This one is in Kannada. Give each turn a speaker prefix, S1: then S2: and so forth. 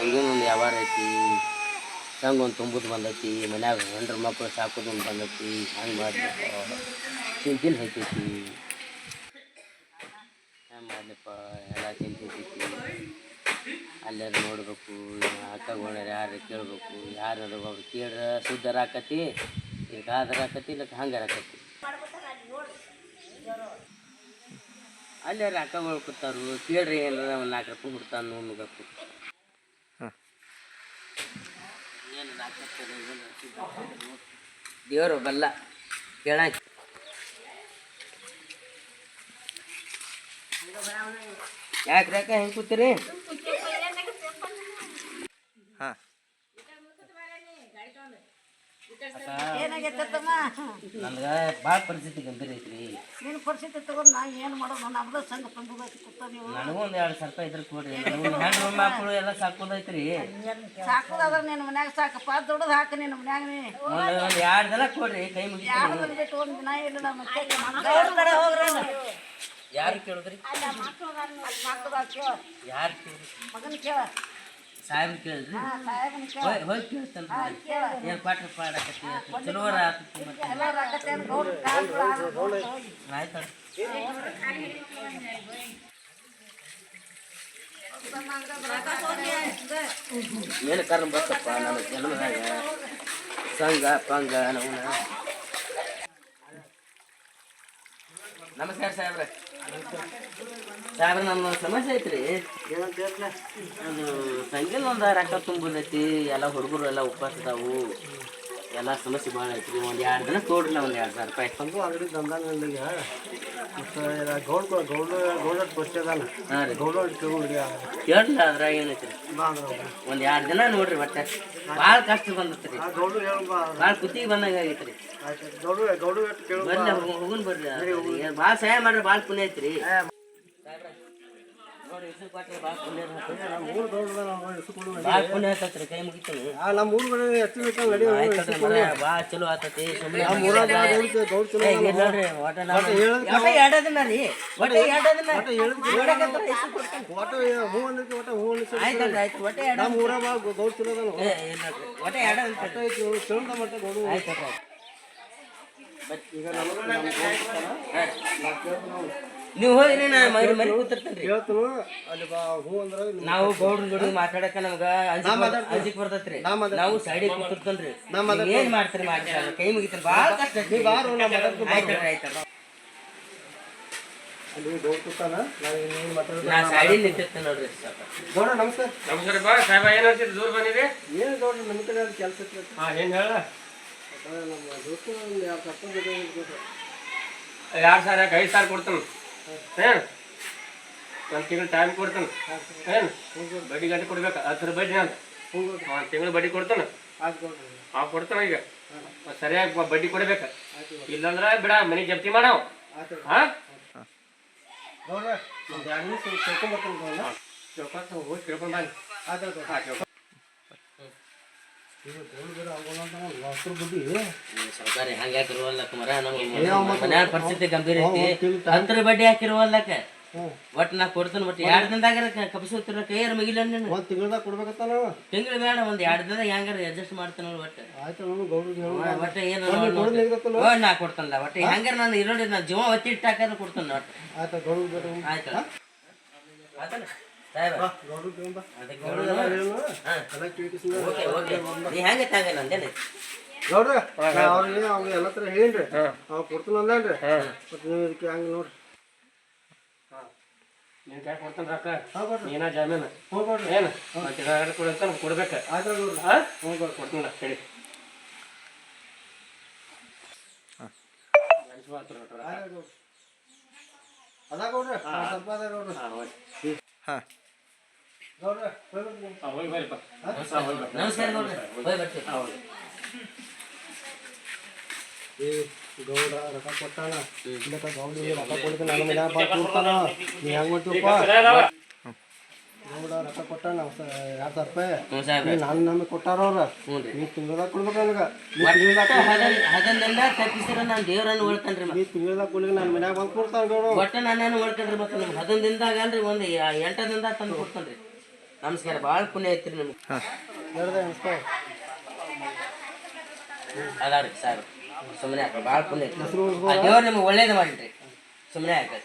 S1: ಒಂದು ವ್ಯವಹಾರ ಐತಿ? ಹಂಗೆ ಒಂದು ತುಂಬುದು ಬಂದೈತಿ, ಮನ್ಯಾಗ ಹೆಂಡ್ರ ಮಕ್ಕಳು ಸಾಕೋದು ಒಂದು ಬಂದೈತಿ, ಹಂಗೆ ಮಾಡ್ಬೇಕು ಚಿಂತಿನ ಹೋಯ್ತೈತಿ ಹೆಂಗೆ ಮಾಡ್ಲಪ್ಪ? ಎಲ್ಲ ಚಿಂತೆ ಐತೈತಿ ಅಲ್ಲೆಲ್ಲ ನೋಡಬೇಕು ಅಕ್ಕಗಳ ಯಾರು ಕೇಳಬೇಕು, ಯಾರು ಅವ್ರು ಕೇಳ್ರೆ ಶುದ್ಧರ ಆಕತಿ ಆದ್ರ ಆಕತಿ ಇಲ್ಲ ಹಂಗಾರ ಆಕತಿ ಅಲ್ಲಾರು ಅಕ್ಕಗಳು ಕೊಡ್ತಾರು ಕೇಳ್ರಿ ಏನಾರ ಒಂದು ನಾಲ್ಕು ರೂಪಾಯಿ ಕೊಡ್ತಾನೆ ನುಗ್ಗಬೇಕು ದೇವರು ಬಲ್ಲ. ಕೇಳ ಯಾಕೆ ಯಾಕೆ ಹೆಂಗೆ ಕೂತೀರಿ?
S2: ಏನಾಗೈತಮ್ಮ
S1: ನಮ್ಗೆ ಭಾಳ ಪರಿಸ್ಥಿತಿ ಗಂಭೀರ ಐತ್ರಿ.
S2: ನಿನ್ನ ಪರಿಸ್ಥಿತಿ ತಗೊಂಡು ನಾ ಏನು ಮಾಡೋದು? ನಮ್ದು ಸಂಘ ತುಂಬಬೇಕು ಕೂತ ನೀವು.
S1: ನನಗೂ ಒಂದು ಎರಡು ಸಾವಿರ ರೂಪಾಯಿ ಇದ್ರೆ ಕೊಡಿ ನನಗೂ ಹೆಣ್ಣು ಮಕ್ಕಳು ಎಲ್ಲ ಸಾಕೋದೈತ್ರಿ
S2: ಸಾಕೋದಾದ್ರೆ ನಿನ್ನ ಮನ್ಯಾಗ ಸಾಕಪ್ಪ. ದುಡ್ದು ಹಾಕ ನಿನ್ನ ಮನ್ಯಾಗ
S1: ಒಂದು ಒಂದು ಎರಡು ದಿನ ಕೊಡ್ರಿ ಕೈ
S2: ಬಂದ್ಬಿಟ್ಟು ಒಂದು ದಿನ ಇಲ್ಲ ನಮ್ಮ ಕಡೆ ಹೋಗ್ರಿ.
S1: ಯಾರು ಕೇಳಿದ್ರಿ?
S2: ಮಕ್ಕಳ
S1: ಯಾರು ಕೇಳಿ
S2: ಮಗನ ಕೇಳ.
S1: ಸಾಹೇಬ್ರು ಕೇಳಿದ್ರಿ?
S2: ಸಾಹೇಬನ ಕೇಳ.
S1: ಹೋಯ್ ಹೋಗಿ ಕೇಳ್ತಾನೆ
S2: ಕೇಳ.
S1: ಏನು ಪಾಠ ಪಾಡಕತ್ತಿ ಚಲೋ ಮತ್ತೆ.
S2: ಕಾಲ್
S1: ಆಯ್ತು ಏನು ಕಾರಣ ಬರ್ತಪ್ಪ ನನ್ನ ಜನ್ಮದಾಗ ಸಂಘ ಪಂಗ ನವನ ನಮಸ್ಕಾರ ಸಾಹೇಬ್ರೆ. ಸಾಹೇಬ್ರೆ, ನಮ್ಮ ಸಮಸ್ಯೆ ಐತ್ರಿ. ಅದು ಸಂಘದ ಒಂದು ರೊಕ್ಕ ತುಂಬುದೈತಿ, ಎಲ್ಲ ಹುಡುಗರು ಎಲ್ಲ ಉಪವಾಸ ಅದಾವು. ಎಲ್ಲ ಸಮಸ್ಯೆ ಭಾಳ ಐತ್ರಿ. ಒಂದು ಎರಡು ದಿನ ತೋಡ್ರಿ ಒಂದು ಎರಡು ಸಾವಿರ ರೂಪಾಯಿ.
S3: ಸಂಘ ಅಂಗಡಿ ಮತ್ತು ಗೌಡ್ ಗೌಡ
S1: ಹಾಂ ರೀ.
S3: ಗೌಡ ಕೇಳಿ
S1: ಕೇಳಲ್ಲ ಅದ್ರಾಗ ಏನೈತಿ ಒಂದು ಎರಡು ದಿನ ನೋಡ್ರಿ ಮತ್ತೆ. ಭಾಳ ಕಷ್ಟ ಬಂದತ್ರಿ
S3: ರೀ.
S1: ಭಾಳ ಕುತ್ತಿಗೆ ಬಂದಂಗ ಆಗೈತ್ರಿ
S3: ರೀ.
S1: ಬರ್ಲಿ ಹೋಗುನ್ ಬರ್ರಿ ಭಾಳ ಸಹಾಯ ಮಾಡ್ರಿ ಭಾಳ ಪುಣ್ಯ ಐತ್ರಿ.
S3: ನಮ್ಮ ಊರು ಕಡೆ ಎಷ್ಟು ಬೇಕು ನಡಿ
S1: ಆಯ್ತಲ್ರಿ ಮರ ಭಾಳ ಚಲೋ ಆತತಿ ಸುಮ್ಮನೆ
S3: ಊರಾಗ ಗೌಡ ಚಲೋ
S1: ನೋಡ್ರಿ ಒಟ್ಟ ನಾವು ಎರಡ ರೀ. ಒಟ್ಟ
S3: ಒಟ್ಟು ಹೂ ಅನ್ನಕ್ಕೆ ಒಟ್ಟು ಹೂ
S1: ಆಯ್ತು ಒಟ್ಟು ಎರಡು
S3: ನಮ್ಮ ಊರಾಗ ಗೌಡ ಚಲೋ ಅದಾನ.
S1: ಏ ಇಲ್ಲಲ್ರಿ ಒಟ್ಟ ಎರಡ ಅಂತ
S3: ಚಲೋ ಮಟ್ಟ ಗೌಡ
S1: ಆಯ್ತು ಆಯ್ತು.
S3: ಈಗ ನಮಗೆ ನಮ್ಮ ಗೌಡ ಕೊಡ್ತಾನ. ನಾ.
S1: ನೀವು ಹೋಗ್ರಿ ನಾ ಮರಿ ಮರಿ ಕೂತಿರ್ತೇನ್ರಿ
S3: ಹೇಳ್ತೀನಿ ಅಲ್ಲಿ ಬಾ ಹೂ ಅಂದ್ರೆ
S1: ನಾವು ಗೌಡ್ರ ಜೋಡಿ ಮಾತಾಡಕ ನಮ್ಗ ಅಂಜಿಕ್ ಬರ್ತೈತ್ರಿ ನಾವು ಸೈಡಿಗೆ ಕೂತಿರ್ತೇನ್ರಿ. ನೀವ್ ಏನ್ ಮಾಡ್ತೀರಿ ಮಾಡ್ತೀರಿ ಕೈ ಮುಗಿತೀನಿ. ಭಾಳ ಕಷ್ಟ
S3: ಅಲ್ಲಿ ಗೌಡ ಕೂತಾನ. ನಾನು ಏನು ಮಾತಾಡೋದು
S1: ನಾ ಸೈಡಿಗೆ ನಿಂತಿರ್ತೇನೆ ನೋಡ್ರಿ ಸಾಕು.
S3: ಗೌಡ ನಮಸ್ಕಾರ
S4: ನಮಸ್ಕಾರ ಬಾ ಸಾಹೇಬ ಏನು ಹೇಳ್ತೀರಿ ದೂರ ಬಂದಿರಿ
S3: ಏನು ಗೌಡ ನಮ್ಮ ಕಡೆ ಅಲ್ಲಿ ಕೆಲಸ
S4: ಹಾಂ ಏನು ಹೇಳ?
S3: ನಮ್ಮ ದೋಸ್ತು ಒಂದು ಎರಡು ಸರ್ಪ ಜೊತೆ ಇರ್ಬೇಕು.
S4: ಎರಡು ಸಾವಿರ ಐದು ಸಾವಿರ ಕೊಡ್ತಾನೆ? ಏನು? ಒಂದು ತಿಂಗಳು ಟೈಮ್ ಕೊಡ್ತಾನೆ. ಏನು? ಬಡ್ಡಿ ಗಂಟೆ ಕೊಡ್ಬೇಕು? ಹತ್ತು ಬಡ್ಡಿ ನಾನು ಒಂದು ತಿಂಗಳು ಬಡ್ಡಿ ಕೊಡ್ತಾನೆ. ಆ ಕೊಡ್ತಾನೆ ಈಗ. ಸರಿಯಾಗಿ ಬಡ್ಡಿ ಕೊಡ್ಬೇಕು? ಇಲ್ಲಂದ್ರೆ ಬಿಡ ಮನೆ ಜಪ್ತಿ ಮಾಡವ ಹಾಂ. ಚೌಕಾತ್ ಹೋಗಿ
S3: ಗೌಡ್ರ.
S4: ಹಾಂ ಚೌಕ
S3: ಇದು ಗೌಡ್ರ ಬೇರೆ ಆಗೋಲ್ಲ ಅಂತ ನಾವು ಹತ್ತು ಬಡ್ಡಿ.
S1: ಈ ಸರ್ಕಾರಿ ಹಂಗ ಹಾಕಿರುವಲ್ಲಕ್ಕ ಮರ? ನಮ್ಮ ಮನ್ಯಾಗ ಪರಿಸ್ಥಿತಿ ಗಂಭೀರ ಐತಿ. ಅಂತರ ಬಡ್ಡಿ ಹಾಕಿರುವಲ್ಲಕ್ಕ. ಒಟ್ಟು ನಾ ಕೊಡ್ತೇನೆ ಒಟ್ಟು ಎರಡು ದಿನದಾಗ ಕಪ್ಸೋತಿರ ಕೈಯಾರ ಮುಗಿಲ
S3: ಒಂದು ತಿಂಗಳದಾಗ ಕೊಡ್ಬೇಕತ್ತ
S1: ತಿಂಗಳು ಬೇಡ ಒಂದ್ ಎರಡು ದಿನದಾಗ ಹೆಂಗಾರ ಅಡ್ಜಸ್ಟ್ ಮಾಡ್ತೇನೆ ನೋಡಿ ಒಟ್ಟು.
S3: ಆಯ್ತು
S1: ಒಟ್ಟು ಏನು ನಾ ಕೊಡ್ತಾನಲ್ಲ ಒಟ್ಟು. ಹೆಂಗಾರ ನಾನು ಇರೋಡಿ ನಾ ಜೀವ ಒತ್ತಿ ಇಟ್ಟಾಕಾದ್ರೆ ಕೊಡ್ತೇನೆ ಒಟ್ಟು
S3: ಆಯ್ತು ಗೌಡ್ರಿಗೆ ಬೇಡ
S1: ಆಯ್ತಲ್ಲ ಆಯ್ತಲ್ಲ ಸಾಹೇಬ
S3: ಗೌಡ್ರಿಗೆ ಕೇಳು ಬಾ.
S1: ಅದಕ್ಕೆ
S3: ಗೌಡ್ರಿಗೆ ಎಲ್ಲ ಹೇಳು.
S1: ಹಾ.
S3: ಎಲ್ಲ ಕೇಳ್ಕಿಸ್ಕೊಂಡು.
S1: ಓಕೆ ಓಕೆ ನೀ ಹೆಂಗೆ ತಾಂಗ ನಂದೇನೆ
S3: ಗೌಡ್ರ ನಾ ಅವ್ರಿಗೆ ಅವ್ರಿಗೆ ಎಲ್ಲ ಥರ ಹೇಳಿನ್ರಿ ಅವ್ ಕೊಡ್ತೀನಿ ಅಂದೇನ್ರಿ ಮತ್ತೆ ನೀವು ಇದಕ್ಕೆ ಹಂಗೆ ನೋಡ್ರಿ
S4: ನಿನ್ನ ಕೈ ಕೊಡ್ತಾನೆ ರೊಕ್ಕ
S3: ಹಾಂ ಗೌಡ್ರ
S4: ನೀನ ಜಾಮೀನು
S3: ಹ್ಞೂ ಗೌಡ್ರ
S4: ಏನು ಮತ್ತೆ ಎರಡು ಕೊಡ್ತಾನೆ ಕೊಡ್ಬೇಕು
S3: ಆಯ್ತು ಗೌಡ್ರ
S4: ಹಾಂ ಹ್ಞೂ ಕೊಡ್ತೀನಿ ಹೇಳಿ
S3: ಆಯ್ತು ಗೌಡ್ರ ಅದ ಗೌಡ್ರ ಒಂದ್ ಸ್ವಲ್ಪ ಅದ ಗೌಡ್ರ
S4: ಹಾಂ
S1: ನಮಸ್ಕಾರ
S3: ಏ ಗೌಡ ರೊಕ್ಕ ಕೊಟ್ಟಾನ? ಇಲ್ಲಕ ಗೌಡಿಗೆ ರೊಕ್ಕ ಕೊಡ್ತೀನಿ. ನನ್ನ ಮನ್ಯಾಗ ಬಾ ಕೂಡ್ತಾನ ನೀ ಹೆಂಗ್ ಮಾಡ್ತೀವಪ್ಪ ಗೌಡ ರೊಕ್ಕ ಕೊಟ್ಟಾನ? ಸ- ಎರಡ್ ಸಾವಿರ ರೂಪಾಯಿ. ನಾನು ನಮಗೆ ಕೊಟ್ಟಾರ ಅವ್ರ.
S1: ಹ್ಞೂ ರೀ.
S3: ನೀ ತಿಂಗಳದಾಗ ಕೊಡ್ಬೇಕು ನನಗೆ. ನೀ ತಿಂಗಳದಾಗ
S1: ಅದನ್ನೆಲ್ಲ ತಪ್ಪಿಸಿರ ನಾನು ದೇವ್ರನ್ನ ಉಳ್ತಾನ್ರಿ
S3: ನೀ ತಿಂಗಳದಾಗ ಕೊಡ್ಲಿಕ್ಕೆ ನನ್ನ ಮನ್ಯಾಗ ಬಂದು ಕೊಡ್ತಾನ ಗೌಡ
S1: ಒಟ್ಟ ನಾನು ಉಳ್ಕೊಂಡ್ರಿ ಮತ್ತೆ. ನಮ್ಗೆ ಹದಿನೈದು ದಿನದಾಗ ಅಲ್ರಿ ಒಂದು ಎಂಟು ದಿನದಾಗ ತಂದು ಕೊಡ್ತಾನ್ರಿ. ನಮಸ್ಕಾರ ಭಾಳ ಪುಣ್ಯ ಐತ್ರಿ ನಮಸ್ಕಾರ
S3: ಹೇಳ್ದೆ
S1: ಸರ್ ಸುಮ್ಮನೆ ಹಾಕ ಭಾಳ ಪುಣ್ಯ ಐತ್ರಿ. ಆ ದೇವ್ರು ನಿಮ್ಗೆ ಒಳ್ಳೇದು ಮಾಡಿರಿ ಸುಮ್ಮನೆ ಯಾಕೆ